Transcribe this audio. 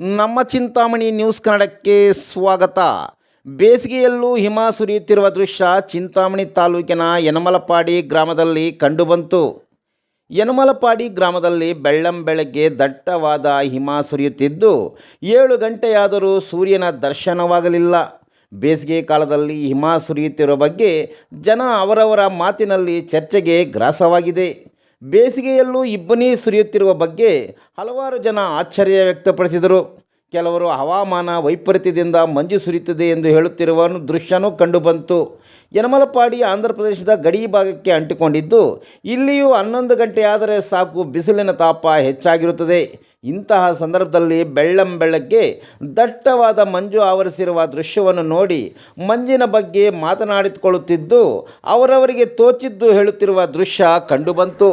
ನಮ್ಮ ಚಿಂತಾಮಣಿ ನ್ಯೂಸ್ ಕನ್ನಡಕ್ಕೆ ಸ್ವಾಗತ. ಬೇಸಿಗೆಯಲ್ಲೂ ಹಿಮ ಸುರಿಯುತ್ತಿರುವ ದೃಶ್ಯ ಚಿಂತಾಮಣಿ ತಾಲೂಕಿನ ಯನಮಲಪಾಡಿ ಗ್ರಾಮದಲ್ಲಿ ಕಂಡುಬಂತು. ಯನಮಲಪಾಡಿ ಗ್ರಾಮದಲ್ಲಿ ಬೆಳ್ಳಂ ಬೆಳಗ್ಗೆ ದಟ್ಟವಾದ ಹಿಮ ಸುರಿಯುತ್ತಿದ್ದು, ಏಳು ಗಂಟೆಯಾದರೂ ಸೂರ್ಯನ ದರ್ಶನವಾಗಲಿಲ್ಲ. ಬೇಸಿಗೆ ಕಾಲದಲ್ಲಿ ಹಿಮ ಸುರಿಯುತ್ತಿರುವ ಬಗ್ಗೆ ಜನ ಅವರವರ ಮಾತಿನಲ್ಲಿ ಚರ್ಚೆಗೆ ಗ್ರಾಸವಾಗಿದೆ. ಬೇಸಿಗೆಯಲ್ಲೂ ಇಬ್ಬನಿ ಸುರಿಯುತ್ತಿರುವ ಬಗ್ಗೆ ಹಲವಾರು ಜನ ಆಶ್ಚರ್ಯ ವ್ಯಕ್ತಪಡಿಸಿದರು. ಕೆಲವರು ಹವಾಮಾನ ವೈಪರೀತ್ಯದಿಂದ ಮಂಜು ಸುರಿಯುತ್ತದೆ ಎಂದು ಹೇಳುತ್ತಿರುವ ದೃಶ್ಯನೂ ಕಂಡುಬಂತು. ಯನಮಲಪಾಡಿ ಆಂಧ್ರ ಪ್ರದೇಶದ ಗಡಿ ಭಾಗಕ್ಕೆ ಅಂಟಿಕೊಂಡಿದ್ದು, ಇಲ್ಲಿಯೂ ಹನ್ನೊಂದು ಗಂಟೆಯಾದರೆ ಸಾಕು ಬಿಸಿಲಿನ ತಾಪ ಹೆಚ್ಚಾಗಿರುತ್ತದೆ. ಇಂತಹ ಸಂದರ್ಭದಲ್ಲಿ ಬೆಳ್ಳಂ ಬೆಳಗ್ಗೆ ದಟ್ಟವಾದ ಮಂಜು ಆವರಿಸಿರುವ ದೃಶ್ಯವನ್ನು ನೋಡಿ ಮಂಜಿನ ಬಗ್ಗೆ ಮಾತನಾಡಿಕೊಳ್ಳುತ್ತಿದ್ದು, ಅವರವರಿಗೆ ತೋಚಿದ್ದು ಹೇಳುತ್ತಿರುವ ದೃಶ್ಯ ಕಂಡುಬಂತು.